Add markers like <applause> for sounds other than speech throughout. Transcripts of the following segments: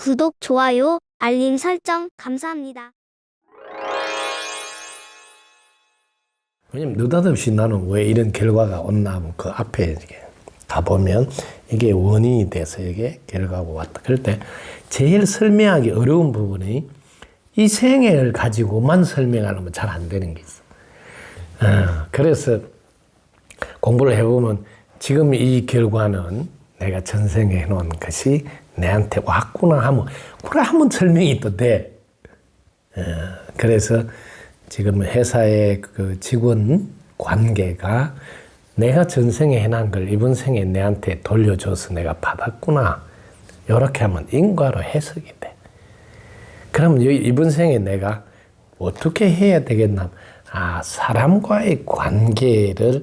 구독, 좋아요, 알림 설정 감사합니다. 왜냐면 느닷없이 나는 왜 이런 결과가 왔나 하면 그 앞에 이렇게 가보면 이게 원인이 돼서 이게 결과가 왔다. 그럴 때 제일 설명하기 어려운 부분이 이 생애를 가지고만 설명하려면 잘 안 되는 게 있어. 어, 그래서 공부를 해보면 지금 이 결과는 내가 전생에 해놓은 것이 내한테 왔구나 하면 그래 한번 설명이 또 돼. 어, 그래서 지금 회사의 그 직원 관계가 내가 전생에 해놓은 걸 이번 생에 내한테 돌려줘서 내가 받았구나. 이렇게 하면 인과로 해석이 돼. 그럼 이- 이번 생에 내가 어떻게 해야 되겠나? 아, 사람과의 관계를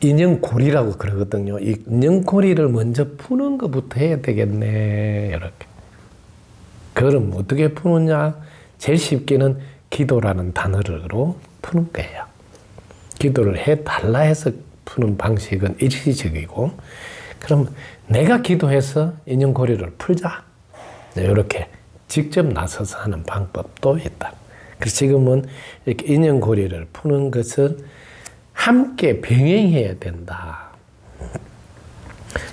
인연고리라고 그러거든요. 이 인연고리를 먼저 푸는 것부터 해야 되겠네. 이렇게. 그럼 어떻게 푸느냐? 제일 쉽게는 기도라는 단어로 푸는 거예요. 기도를 해 달라 해서 푸는 방식은 일시적이고, 그럼 내가 기도해서 인연고리를 풀자. 이렇게 직접 나서서 하는 방법도 있다. 그래서 지금은 이렇게 인연고리를 푸는 것을 함께 병행해야 된다.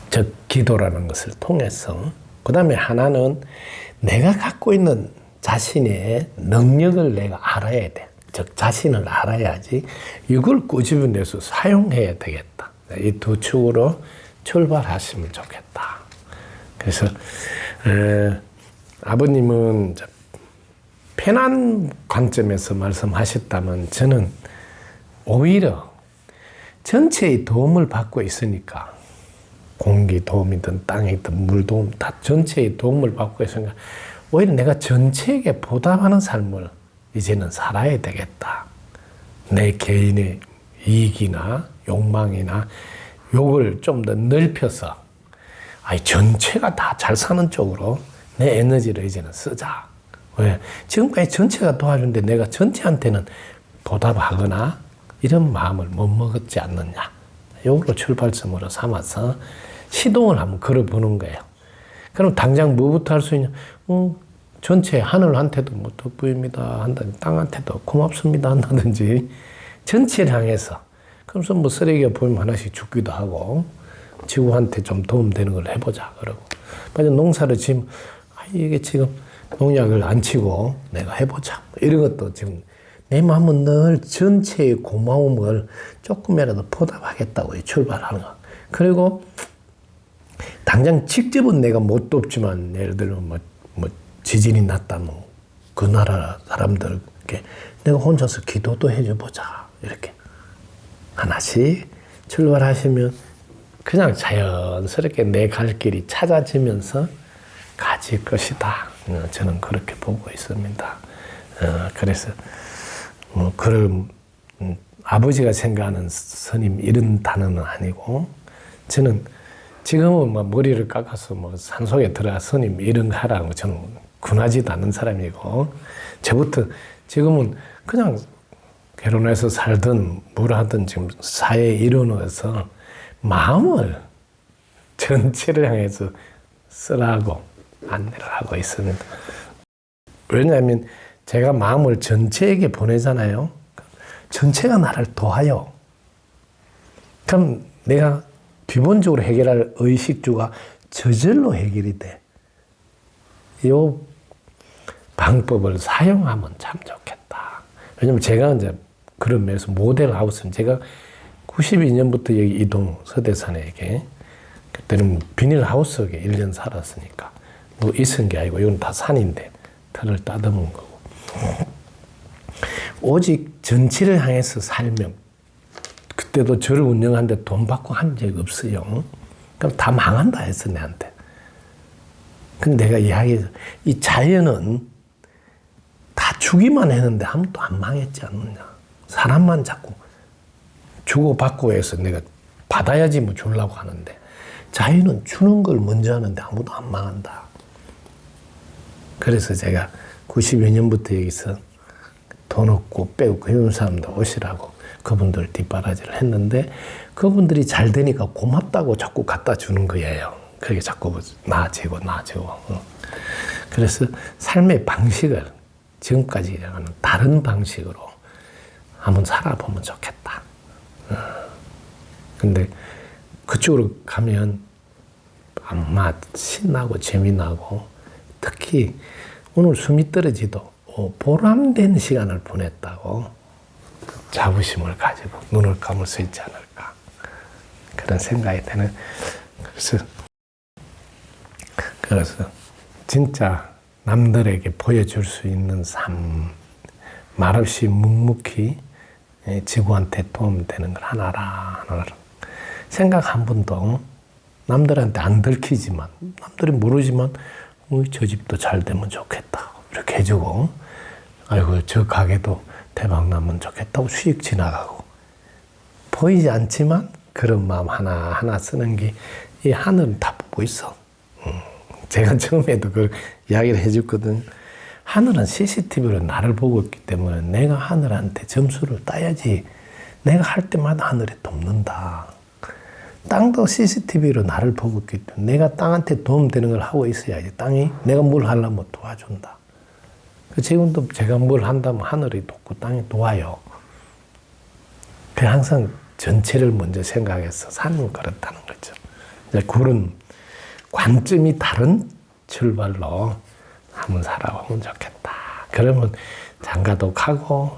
즉 기도라는 것을 통해서 그 다음에 하나는 내가 갖고 있는 자신의 능력을 내가 알아야 돼. 즉 자신을 알아야지 이걸 꼬집어내서 사용해야 되겠다. 이 두 축으로 출발하시면 좋겠다. 그래서 에, 아버님은 저 편한 관점에서 말씀하셨다면 저는 오히려 전체의 도움을 받고 있으니까 공기 도움이든 땅이든 물 도움 다 전체의 도움을 받고 있으니까 오히려 내가 전체에게 보답하는 삶을 이제는 살아야 되겠다. 내 개인의 이익이나 욕망이나 욕을 좀 더 넓혀서 아니 전체가 다 잘 사는 쪽으로 내 에너지를 이제는 쓰자. 왜? 지금까지 전체가 도와주는데 내가 전체한테는 보답하거나 이런 마음을 못 먹었지 않느냐. 요거를 출발점으로 삼아서 시동을 한번 걸어보는 거예요. 그럼 당장 뭐부터 할 수 있냐? 어, 전체 하늘한테도 뭐 덕부입니다 한다든지 땅한테도 고맙습니다 한다든지 전체를 향해서 그래서 뭐 쓰레기가 보이면 하나씩 죽기도 하고 지구한테 좀 도움되는 걸 해보자 그러고 맞아 농사를 지금 아, 이게 지금 농약을 안 치고 내가 해보자 이런 것도 지금 내 마음은 늘 전체의 고마움을 조금이라도 보답하겠다고 출발하는 거 그리고 당장 직접은 내가 못 돕지만 예를 들면 뭐, 뭐 지진이 났다면 그 나라 사람들에게 내가 혼자서 기도도 해줘보자 이렇게 하나씩 출발하시면 그냥 자연스럽게 내 갈 길이 찾아지면서 가질 것이다. 어, 저는 그렇게 보고 있습니다. 어, 그래서 뭐 그런 음, 아버지가 생각하는 스님 이런 단어는 아니고 저는 지금은 뭐 머리를 깎아서 뭐 산속에 들어가 스님 이런 거 하라고 저는 군하지도 않는 사람이고 저부터 지금은 그냥 결혼해서 살든 뭘 하든 지금 사회에 일어나서 마음을 전체를 향해서 쓰라고 안내를 하고 있습니다. 왜냐하면 제가 마음을 전체에게 보내잖아요. 전체가 나를 도와요. 그럼 내가 기본적으로 해결할 의식주가 저절로 해결이 돼. 이 방법을 사용하면 참 좋겠다. 왜냐면 제가 이제 그런 면에서 모델 하우스는 제가 92년부터 여기 이동 서대산에게 그때는 비닐 하우스에 1년 살았으니까 뭐 있은 게 아니고 이건 다 산인데 털을 따듬은 거고 오직 전체를 향해서 살면 그때도 저를 운영하는데 돈 받고 한 적 없어요. 그럼 다 망한다 했어 내한테. 근데 내가 이야기해서 이 자연은 다 주기만 했는데 아무도 안 망했지 않느냐. 사람만 자꾸 주고받고 해서 내가 받아야지 뭐 주려고 하는데 자연은 주는 걸 먼저 하는데 아무도 안 망한다. 그래서 제가 90여 년부터 여기서 돈 없고 빼고 그런 사람들 오시라고 그분들 뒷바라지를 했는데 그분들이 잘 되니까 고맙다고 자꾸 갖다 주는 거예요. 그게 자꾸 나아지고 나아지고. 어. 그래서 삶의 방식을 지금까지랑은 다른 방식으로 한번 살아보면 좋겠다. 어. 근데 그쪽으로 가면 아마 신나고 재미나고 특히 오늘 숨이 떨어지도 어, 보람된 시간을 보냈다고 자부심을 가지고 눈을 감을 수 있지 않을까 그런 생각이 드는 그래서 그래서 진짜 남들에게 보여줄 수 있는 삶 말없이 묵묵히 예, 지구한테 도움되는 걸 하나라 하나라 생각 한 번도 남들한테 안 들키지만 남들이 모르지만 어, 저 집도 잘 되면 좋겠다 이렇게 해주고 아이고 저 가게도 대박 나면 좋겠다고 수익 지나가고 보이지 않지만 그런 마음 하나 하나 쓰는 게 이 하늘은 다 보고 있어. 음, 제가 <laughs> 처음에도 그 이야기를 해줬거든. 하늘은 CCTV로 나를 보고 있기 때문에 내가 하늘한테 점수를 따야지. 내가 할 때마다 하늘이 돕는다. 땅도 CCTV로 나를 보고 있기 때문에 내가 땅한테 도움되는 걸 하고 있어야지. 땅이 내가 뭘 하려면 도와준다. 그 지금도 제가 뭘 한다면 하늘이 돕고 땅이 도와요. 그 항상 전체를 먼저 생각해서 사는 그렇다는 거죠. 이제 그런 관점이 다른 출발로 한번 살아보면 좋겠다. 그러면 장가도 가고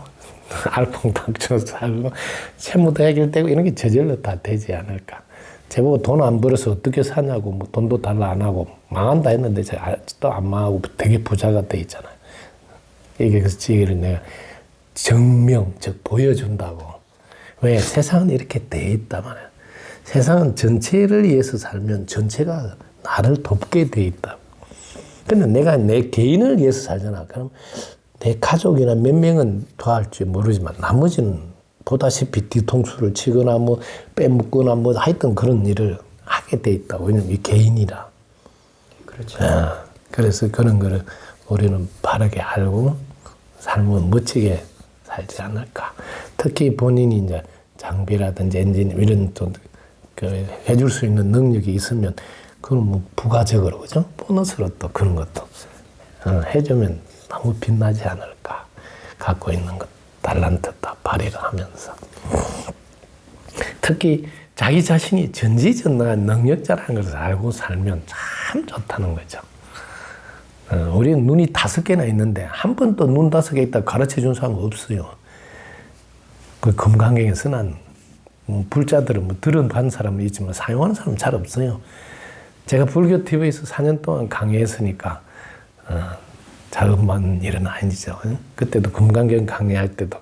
<laughs> 알콩달콩 살고 채무도 해결되고 이런 게 저절로 다 되지 않을까. 제보고 돈 안 벌어서 어떻게 사냐고 뭐 돈도 달라 안 하고 망한다 했는데 제가 아직도 안 망하고 되게 부자가 돼 있잖아요. 이게 그래서 지 얘기를 내가 증명, 즉 보여준다고. 왜 세상은 이렇게 돼 있단 말이야. 세상은 전체를 위해서 살면 전체가 나를 돕게 돼 있다. 근데 내가 내 개인을 위해서 살잖아. 그럼 내 가족이나 몇 명은 도와할지 모르지만 나머지는 보다시피 뒤통수를 치거나 뭐 빼먹거나 뭐 하여튼 그런 일을 하게 돼 있다고. 왜냐면 이 개인이라. 그렇죠. 아, 그래서 그런 거를 우리는 바르게 알고 삶은 멋지게 살지 않을까. 특히 본인이 이제 장비라든지 엔진 이런 또그 해줄 수 있는 능력이 있으면 그건 뭐 부가적으로 그죠? 보너스로 또 그런 것도 어, 해주면 너무 빛나지 않을까. 갖고 있는 것 달란트 다 발휘를 하면서 특히 자기 자신이 전지전능한 능력자라는 것을 알고 살면 참 좋다는 거죠. 어, 우리는 눈이 다섯 개나 있는데 한 번도 눈 다섯 개 있다 가르쳐 준 사람 없어요. 그 금강경에 선한 뭐 불자들은 뭐 들어본 사람은 있지만 사용하는 사람은 잘 없어요. 제가 불교 TV에서 4년 동안 강의했으니까 어, 작업만 일은 아니죠. 그때도 금강경 강의할 때도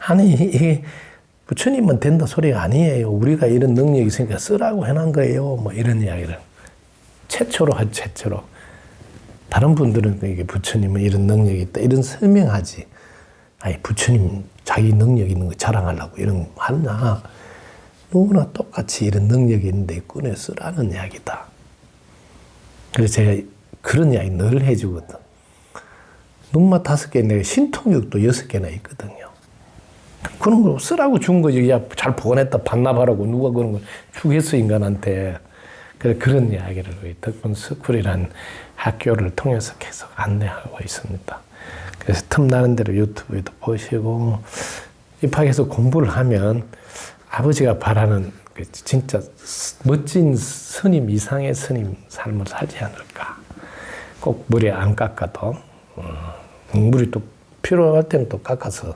아니 이게 부처님은 된다 소리가 아니에요. 우리가 이런 능력이 있으니까 쓰라고 해놓은 거예요. 뭐 이런 이야기를 최초로 한 최초로 다른 분들은 이게 부처님은 이런 능력이 있다 이런 설명하지. 아니 부처님 자기 능력 있는 거 자랑하려고 이런 거 하냐? 누구나 똑같이 이런 능력이 있는데 꺼내 쓰라는 이야기다. 그래서 제가 그런 이야기 늘 해주거든. 눈맛 다섯 개 내가 신통육도 여섯 개나 있거든요. 그런 거 쓰라고 준 거지. 야, 잘 보관했다 반납하라고 누가 그런 걸 주겠어, 인간한테. 그래, 그런 이야기를 우리 덕분 스쿨이란 학교를 통해서 계속 안내하고 있습니다. 그래서 틈나는 대로 유튜브에도 보시고, 입학해서 공부를 하면 아버지가 바라는 그 진짜 멋진 스님 이상의 스님 삶을 살지 않을까. 꼭 머리 안 깎아도, 어, 물이 또 필요할 때는 또 깎아서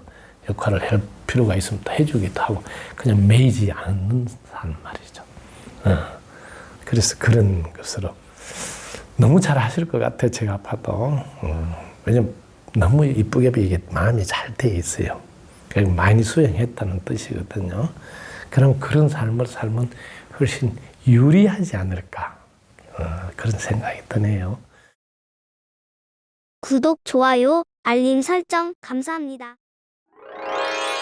역할을 할 필요가 또 해주기도 하고 그냥 매이지 않는 삶 말이죠. 어. 그래서 그런 것으로 너무 잘 하실 것 같아요. 제가 봐도. 어. 왜냐면 너무 이쁘게 이게 마음이 잘 돼 있어요. 그러니까 많이 수행했다는 뜻이거든요. 그럼 그런 삶을 살면 훨씬 유리하지 않을까. 어, 그런 생각이 드네요. 구독, 좋아요, 알림 설정 감사합니다. Bye.